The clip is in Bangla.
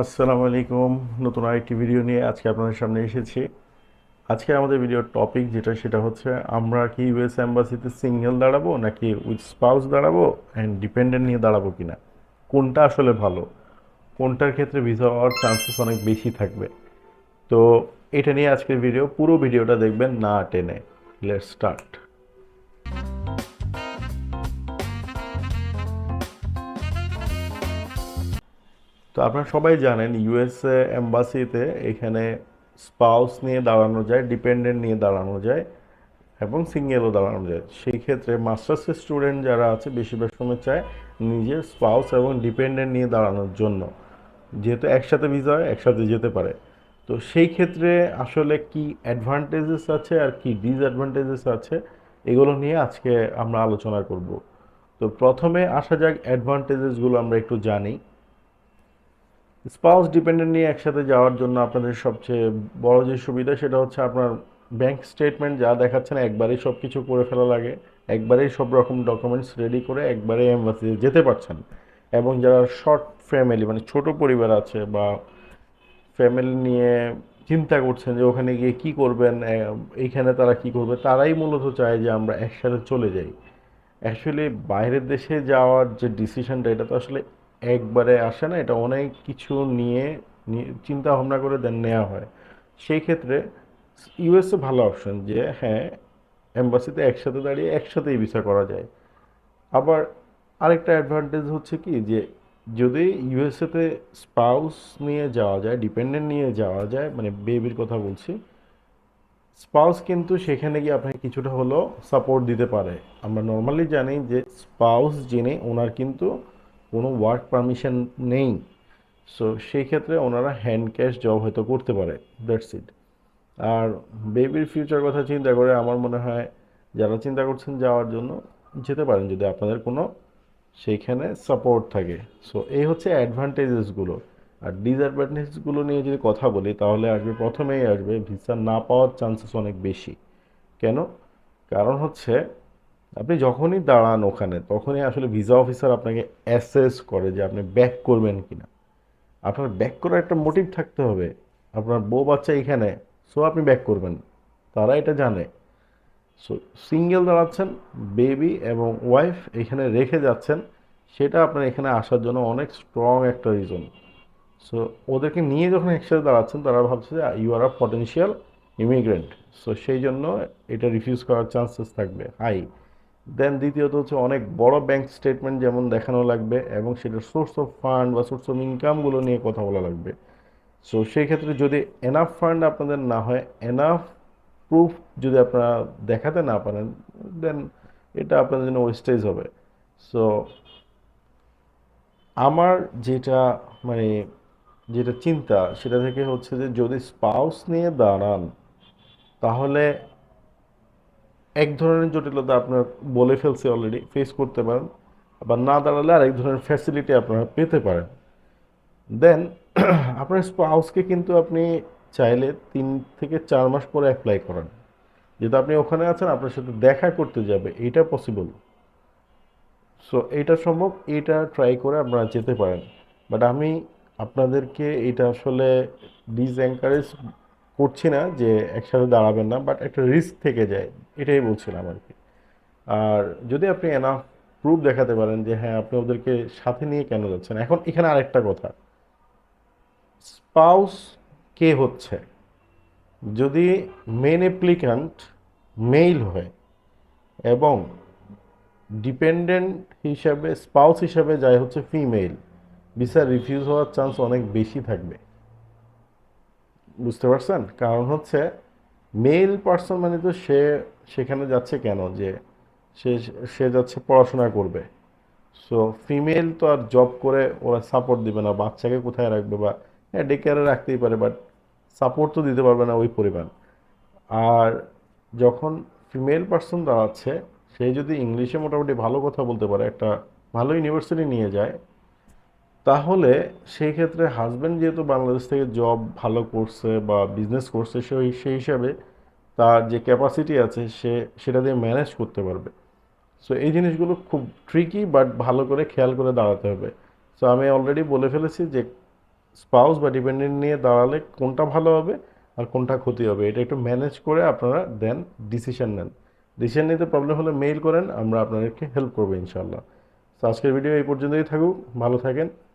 আসসালামু আলাইকুম। নতুন আরেকটি ভিডিও নিয়ে আজকে আপনাদের সামনে এসেছি। আজকে আমাদের ভিডিওর টপিক যেটা, সেটা হচ্ছে, আমরা কি ইউএস অ্যাম্বাসিতে সিঙ্গেল দাঁড়াবো নাকি উইথ স্পাউস দাঁড়াবো অ্যান্ড ডিপেন্ডেন্ট নিয়ে দাঁড়াবো কি না কোনটা আসলে ভালো? কোনটার ক্ষেত্রে ভিসা হওয়ার চান্সেস অনেক বেশি থাকবে? তো এটা নিয়ে আজকের ভিডিও পুরো ভিডিওটা দেখবেন না টেনে। লেটস স্টার্ট তো আপনারা সবাই জানেন ইউএসএ এম্বাসিতে এখানে স্পাউস নিয়ে দাঁড়ানো যায় ডিপেন্ডেন্ট নিয়ে দাঁড়ানো যায় এবং সিঙ্গেলও দাঁড়ানো যায়। সেই ক্ষেত্রে মাস্টার্সের স্টুডেন্ট যারা আছে, বেশিরভাগ সময় চায় নিজের স্পাউস এবং ডিপেন্ডেন্ট নিয়ে দাঁড়ানোর জন্য। যেহেতু একসাথে ভিসা হয়, একসাথে যেতে পারে। তো সেই ক্ষেত্রে আসলে কি অ্যাডভান্টেজেস আছে আর কি ডিসঅ্যাডভান্টেজেস আছে, এগুলো নিয়ে আজকে আমরা আলোচনা করব। তো প্রথমে আসা যাক অ্যাডভান্টেজেসগুলো আমরা একটু জানি। স্পাউস ডিপেন্ডেন্ট নিয়ে একসাথে যাওয়ার জন্য আপনাদের সবচেয়ে বড় যে সুবিধা সেটা হচ্ছে আপনার ব্যাংক স্টেটমেন্ট যা দেখাচ্ছেন, একবারেই সব কিছু করে ফেলা লাগে। একবারেই সব রকম ডকুমেন্টস রেডি করে একবারেই এম্বাসিতে যেতে পারছেন। এবং যারা শর্ট ফ্যামিলি মানে ছোট পরিবার আছে বা ফ্যামিলি নিয়ে চিন্তা করছেন যে ওখানে গিয়ে কি করবেন এইখানে তারা কি করবে, তারাই মূলত চায় যে আমরা একসাথে চলে যাই। অ্যাকচুয়ালি বাইরের দেশে যাওয়ার যে ডিসিশনটা এটা তো আসলে একবারে আসে না, এটা অনেক কিছু নিয়ে চিন্তা ভাবনা করে দেন নেওয়া হয়। সেই ক্ষেত্রে ইউএসএ ভালো অপশন যে হ্যাঁ এম্বাসিতে একসাথে দাঁড়িয়ে একসাথেই ভিসা করা যায়। আবার আরেকটা অ্যাডভান্টেজ হচ্ছে কি যে, যদি ইউএসএতে স্পাউস নিয়ে যাওয়া যায় ডিপেন্ডেন্ট নিয়ে যাওয়া যায় মানে বেবির কথা বলছি স্পাউস কিন্তু সেখানে গিয়ে আপনাকে কিছুটা হলেও সাপোর্ট দিতে পারে। আমরা নর্মালি জানি যে স্পাউস যিনি, ওনার কিন্তু কোনো ওয়ার্ক পারমিশন নেই। সো সেই ক্ষেত্রে ওনারা হ্যান্ড ক্যাশ জব হয়তো করতে পারে। দ্যাটস ইট আর বেবির ফিউচার কথা চিন্তা করে আমার মনে হয় যারা চিন্তা করছেন যাওয়ার জন্য যেতে পারেন যদি আপনাদের কোনো সেইখানে সাপোর্ট থাকে। সো এই হচ্ছে অ্যাডভান্টেজেসগুলো আর ডিসঅ্যাডভান্টেজগুলো নিয়ে যদি কথা বলি, তাহলে আসবে প্রথমেই আসবে ভিসা না পাওয়ার চান্সেস অনেক বেশি। কেন? কারণ হচ্ছে আপনি যখনই দাঁড়ান ওখানে, তখনই আসলে ভিসা অফিসার আপনাকে অ্যাসেস করে যে আপনি ব্যাক করবেন কি না আপনার ব্যাক করার একটা মোটিভ থাকতে হবে। আপনার বউ বাচ্চা এখানে সো আপনি ব্যাক করবেন। তারা এটা জানে। সো সিঙ্গেল দাঁড়াচ্ছেন বেবি এবং ওয়াইফ এখানে রেখে যাচ্ছেন। সেটা আপনার এখানে আসার জন্য অনেক স্ট্রং একটা রিজন সো ওদেরকে নিয়ে যখন একসাথে দাঁড়াচ্ছেন, তারা ভাবছে যে you are a potential immigrant so সেই জন্য এটা রিফিউজ করার চান্সেস থাকবে। হাই দেন দ্বিতীয়ত হচ্ছে অনেক বড় ব্যাংক স্টেটমেন্ট যেমন দেখানো লাগবে এবং সেটার সোর্স অফ ফান্ড বা সোর্স অফ ইনকামগুলো নিয়ে কথা বলা লাগবে। সো সেই ক্ষেত্রে যদি এনাফ ফান্ড আপনাদের না হয় এনাফ প্রুফ যদি আপনারা দেখাতে না পারেন দেন এটা আপনাদের জন্য ওয়েস্টেজ হবে। সো আমার যেটা মানে যেটা চিন্তা সেটা থেকে হচ্ছে যে যদি স্পাউস নিয়ে দাঁড়ান, তাহলে এক ধরনের জটিলতা আপনার বলে ফেলছে অলরেডি ফেস করতে পারেন, আবার না দাঁড়ালে আরেক ধরনের ফ্যাসিলিটি আপনারা পেতে পারেন। দেন আপনার স্পাউসকে কিন্তু আপনি চাইলে তিন থেকে চার মাস পরে অ্যাপ্লাই করেন। যেহেতু আপনি ওখানে আছেন, আপনার সাথে দেখা করতে যাবে এটা পসিবল সো এটা সম্ভব এটা ট্রাই করে আপনারা যেতে পারেন। বাট আমি আপনাদেরকে এটা আসলে ডিসএনকারেজ করছি না যে একসাথে দাঁড়াবেন না বাট একটা রিস্ক থেকে যায়, এটাই বলছিলাম আর কি। আর যদি আপনি এনাফ প্রুফ দেখাতে পারেন যে হ্যাঁ আপনি ওদেরকে সাথে নিয়ে কেন যাচ্ছেন? এখন এখানে আরেকটা কথা। স্পাউস কে হচ্ছে? যদি মেন অ্যাপ্লিক্যান্ট মেইল হয় এবং ডিপেন্ডেন্ট হিসাবে স্পাউস হিসাবে যায় হচ্ছে ফিমেল ভিসা রিফিউজ হওয়ার চান্স অনেক বেশি থাকবে। বুঝতে পারছেন? কারণ হচ্ছে মেল পার্সন মানে তো সে সেখানে যাচ্ছে কেন? যে সে সে যাচ্ছে পড়াশোনা করবে। সো ফিমেল তো আর জব করে ওরা সাপোর্ট দিবে না, বাচ্চাকে কোথায় রাখবে বা হ্যাঁ ডে কেয়ারে রাখতেই পারে বাট সাপোর্ট তো দিতে পারবে না ওই পরিমাণ আর যখন ফিমেল পার্সন দাঁড়াচ্ছে, সে যদি ইংলিশে মোটামুটি ভালো কথা বলতে পারে, একটা ভালো ইউনিভার্সিটি নিয়ে যায় তাহলে সেই ক্ষেত্রে হাজব্যান্ড যেহেতু বাংলাদেশ থেকে জব ভালো করছে বা বিজনেস করছে সেই সেই হিসাবে তার যে ক্যাপাসিটি আছে, সে সেটা দিয়ে ম্যানেজ করতে পারবে। সো এই জিনিসগুলো খুব ট্রিকি বাট ভালো করে খেয়াল করে দাঁড়াতে হবে। সো আমি অলরেডি বলে ফেলেছি যে স্পাউস বা ডিপেন্ডেন্ট নিয়ে দাঁড়ালে কোনটা ভালো হবে আর কোনটা ক্ষতি হবে, এটা একটু ম্যানেজ করে আপনারা দেন ডিসিশন নেন। ডিসিশন নিতে প্রবলেম হলে মেইল করেন, আমরা আপনাদেরকে হেল্প করব ইনশাল্লাহ তো আজকের ভিডিও এই পর্যন্তই থাকুক, ভালো থাকেন।